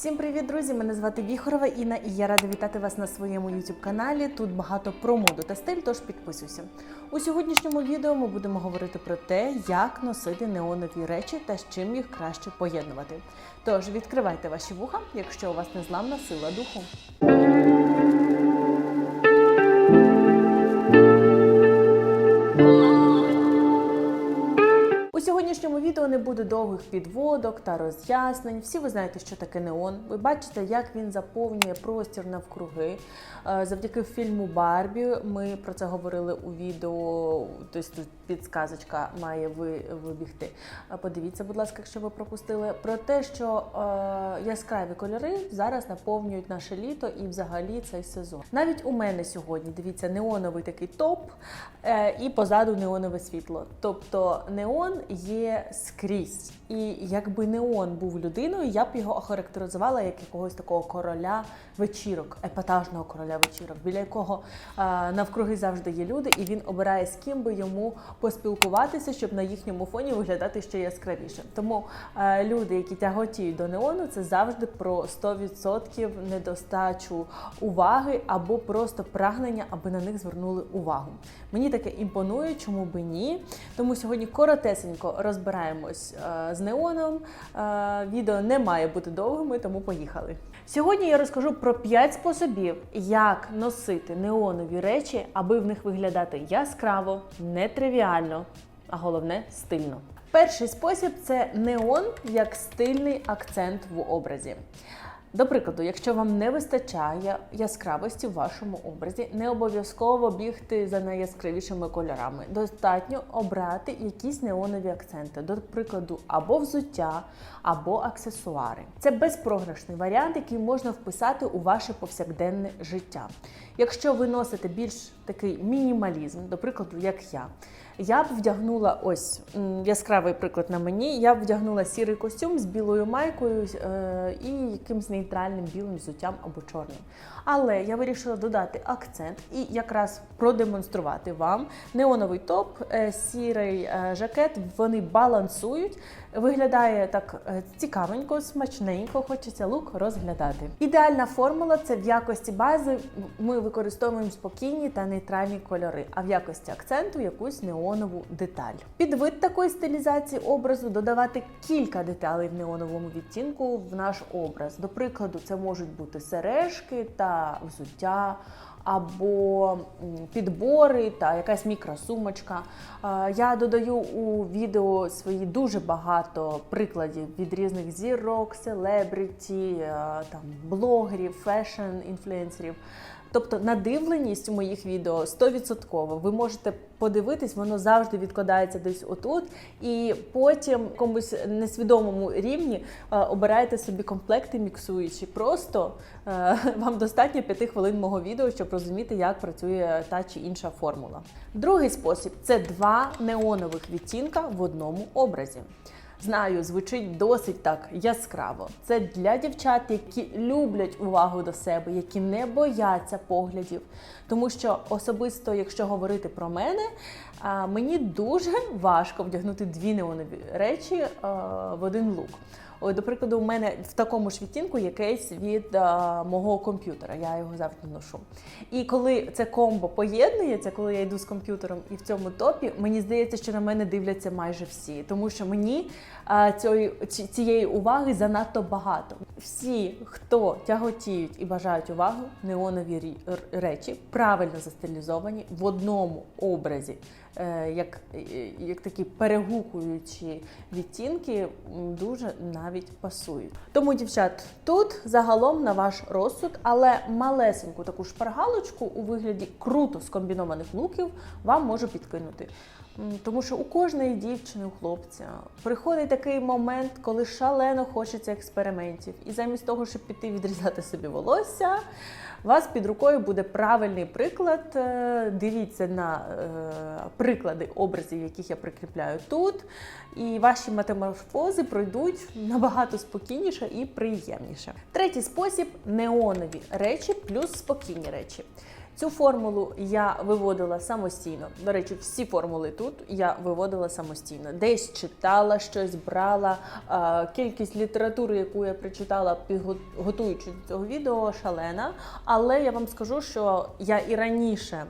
Всім привіт, друзі! Мене звати Віхорова Інна і я рада вітати вас на своєму youtube каналі. Тут багато про моду та стиль, тож підписуйся. У сьогоднішньому відео ми будемо говорити про те, як носити неонові речі та з чим їх краще поєднувати. Тож відкривайте ваші вуха, якщо у вас незламна сила духу. Буде довгих підводок та роз'яснень. Всі ви знаєте, що таке неон. Ви бачите, як він заповнює простір навкруги. Е, Завдяки фільму Барбі ми про це говорили у відео. Тобто тут підсказочка має вибігти. Е, Подивіться, будь ласка, якщо ви пропустили про те, що е, яскраві кольори зараз наповнюють наше літо і взагалі цей сезон. Навіть у мене сьогодні дивіться неоновий такий топ і позаду неонове світло. Тобто неон є скрізь. І якби неон був людиною, я б його охарактеризувала як якогось такого короля вечірок, епатажного короля вечірок, біля якого е, навкруги завжди є люди, і він обирає з ким би йому поспілкуватися, щоб на їхньому фоні виглядати ще яскравіше. Тому е, люди, які тяготіють до неону, це завжди про 100% недостачу уваги або просто прагнення, аби на них звернули увагу. Мені таке імпонує, чому би ні. Тому сьогодні коротесенько розбираємось е, з неоном. Е, відео не має бути довгими, тому поїхали. Сьогодні я розкажу про 5 способів, як носити неонові речі, аби в них виглядати яскраво, нетривіально, а головне стильно. Перший спосіб це неон як стильний акцент в образі. До прикладу, якщо вам не вистачає яскравості в вашому образі, не обов'язково бігти за найяскравішими кольорами. Достатньо обрати якісь неонові акценти, до прикладу, або взуття, або аксесуари. Це безпрограшний варіант, який можна вписати у ваше повсякденне життя. Якщо ви носите більш такий мінімалізм, до прикладу, як я. Я б вдягнула ось яскравий приклад на мені. Я б вдягнула сірий костюм з білою майкою е, і якимсь нейтральним білим взуттям або чорним. Але я вирішила додати акцент і якраз продемонструвати вам неоновий топ, е, сірий е, жакет. Вони балансують. Виглядає так е, цікавенько, смачненько, хочеться лук розглядати. Ідеальна формула це в якості бази ми використовуємо спокійні та нейтральні кольори, а в якості акценту якусь неонову деталь. Під вид такої стилізації образу додавати кілька деталей в неоновому відтінку в наш образ. До прикладу, це можуть бути сережки та взуття. Або підбори та якась мікросумочка. Е, Я додаю у відео свої дуже багато прикладів від різних зірок, селебриті, е, там блогерів, фешн-інфлюенсерів. Тобто надивленість моїх відео 100%. Ви можете подивитись, воно завжди відкладається десь отут, і потім в якомусь несвідомому рівні е, обираєте собі комплекти, міксуючи. Просто е, вам достатньо 5 хвилин мого відео, щоб розуміти, як працює та чи інша формула. Другий спосіб це два неонових відтінка в одному образі. Знаю, звучить досить так яскраво. Це для дівчат, які люблять увагу до себе, які не бояться поглядів. Тому що особисто, якщо говорити про мене, мені дуже важко вдягнути дві неонові речі в один лук. До прикладу, у мене в такому ж відтінку є від а, мого комп'ютера. Я його завжди ношу. І коли це комбо поєднується, коли я йду з комп'ютером і в цьому топі, мені здається, що на мене дивляться майже всі, тому що мені а, цієї, цієї уваги занадто багато. Всі, хто тяготіють і бажають уваги, неонові речі, правильно застилізовані в одному образі, е, як, е, як такі перегукуючі відтінки, дуже навіть пасують. Тому, дівчат, тут загалом на ваш розсуд, але малесеньку таку шпаргалочку у вигляді круто скомбінованих луків вам можу підкинути. Тому що у кожної дівчини, у хлопця приходить такий момент, коли шалено хочеться експериментів. І замість того, щоб піти відрізати собі волосся, у вас під рукою буде правильний приклад. Е, Дивіться на е, приклади образів, яких я прикріпляю тут. І ваші метаморфози пройдуть набагато спокійніше і приємніше. Третій спосіб неонові речі плюс спокійні речі. Цю формулу я виводила самостійно. До речі, всі формули тут я виводила самостійно. Десь читала щось, брала кількість літератури, яку я прочитала, готуючи до цього відео, шалена. Але я вам скажу, що я і раніше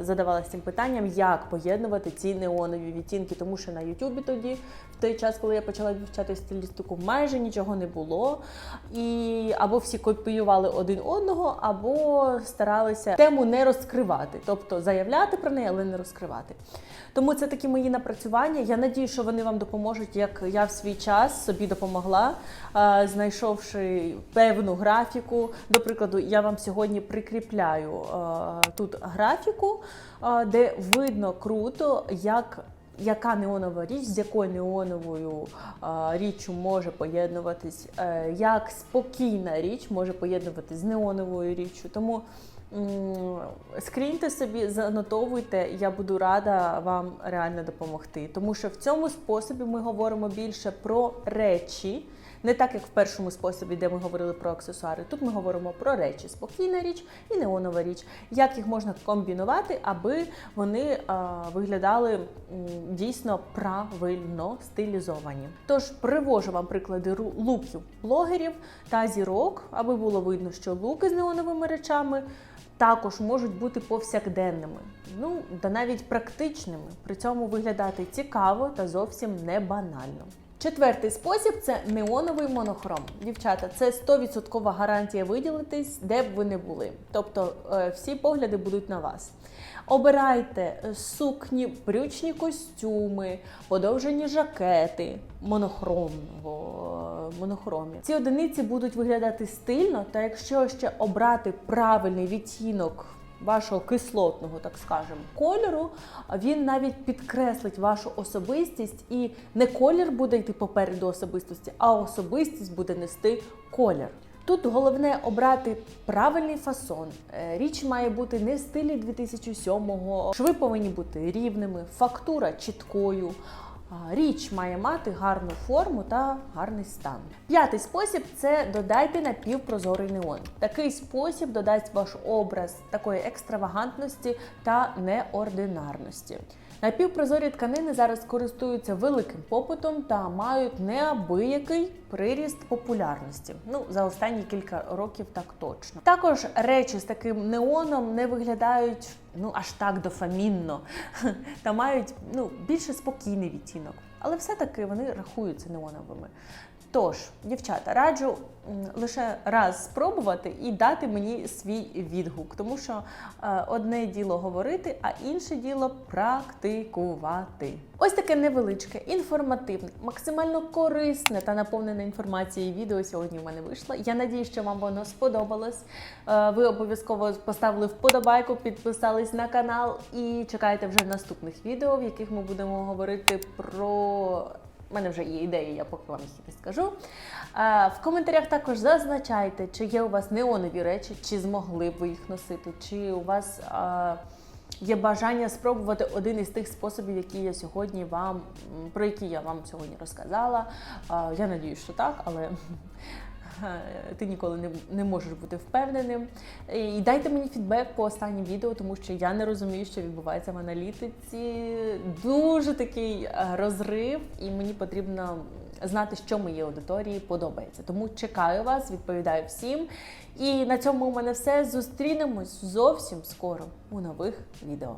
задавалася цим питанням, як поєднувати ці неонові відтінки, тому що на Ютубі тоді, в той час, коли я почала вивчати стилістику, майже нічого не було. І або всі копіювали один одного, або старалися тему не розкривати, тобто заявляти про неї, але не розкривати. Тому це такі мої напрацювання. Я надію, що вони вам допоможуть, як я в свій час собі допомогла, е, знайшовши певну графіку. До прикладу, я вам сьогодні прикріпляю е, тут графіку, е, де видно круто, як. Яка неонова річ, з якою неоновою е, річчю може поєднуватись, е, як спокійна річ може поєднуватись з неоновою річчю. Тому скріньте собі, занотовуйте, я буду рада вам реально допомогти. Тому що в цьому способі ми говоримо більше про речі. Не так, як в першому способі, де ми говорили про аксесуари. Тут ми говоримо про речі: спокійна річ і неонова річ. Як їх можна комбінувати, аби вони а, виглядали дійсно правильно стилізовані. Тож привожу вам приклади луків блогерів та зірок, аби було видно, що луки з неоновими речами. Також можуть бути повсякденними, ну та навіть практичними, при цьому виглядати цікаво та зовсім не банально. Четвертий спосіб це неоновий монохром. Дівчата, це 100% гарантія виділитись, де б ви не були. Тобто е, всі погляди будуть на вас. Обирайте е, сукні, брючні костюми, подовжені жакети монохромного монохромі. Ці одиниці будуть виглядати стильно, та якщо ще обрати правильний відтінок вашого кислотного, так скажемо, кольору, він навіть підкреслить вашу особистість, і не колір буде йти попереду особистості, а особистість буде нести колір. Тут головне обрати правильний фасон. Е, Річ має бути не в стилі 2007-го, шви повинні бути рівними, фактура чіткою. Річ має мати гарну форму та гарний стан. П'ятий спосіб це додайте напівпрозорий неон. Такий спосіб додасть ваш образ такої екстравагантності та неординарності. Напівпрозорі тканини зараз користуються великим попитом та мають неабиякий приріст популярності. Ну за останні кілька років так точно. Також речі з таким неоном не виглядають ну аж так дофамінно та мають ну більше спокійний відтінок, але все-таки вони рахуються неоновими. Тож, дівчата, раджу лише раз спробувати і дати мені свій відгук, тому що е, одне діло говорити, а інше діло практикувати. Ось таке невеличке, інформативне, максимально корисне та наповнене інформацією відео сьогодні в мене вийшло. Я надію, що вам воно сподобалось. Е, Ви обов'язково поставили вподобайку, підписались на канал і чекайте вже наступних відео, в яких ми будемо говорити про. У мене вже є ідеї, я поки вам їх скажу. Е, В коментарях також зазначайте, чи є у вас неонові речі, чи змогли б ви їх носити, чи у вас е, є бажання спробувати один із тих способів, які я сьогодні вам, про які я вам сьогодні розказала. Е, Я надію, що так, але. Е, Ти ніколи не, не можеш бути впевненим. І дайте мені фідбек по останнім відео, тому що я не розумію, що відбувається в аналітиці. Дуже такий е, розрив, і мені потрібно знати, що моїй аудиторії подобається. Тому чекаю вас, відповідаю всім. І на цьому у мене все. Зустрінемось зовсім скоро у нових відео.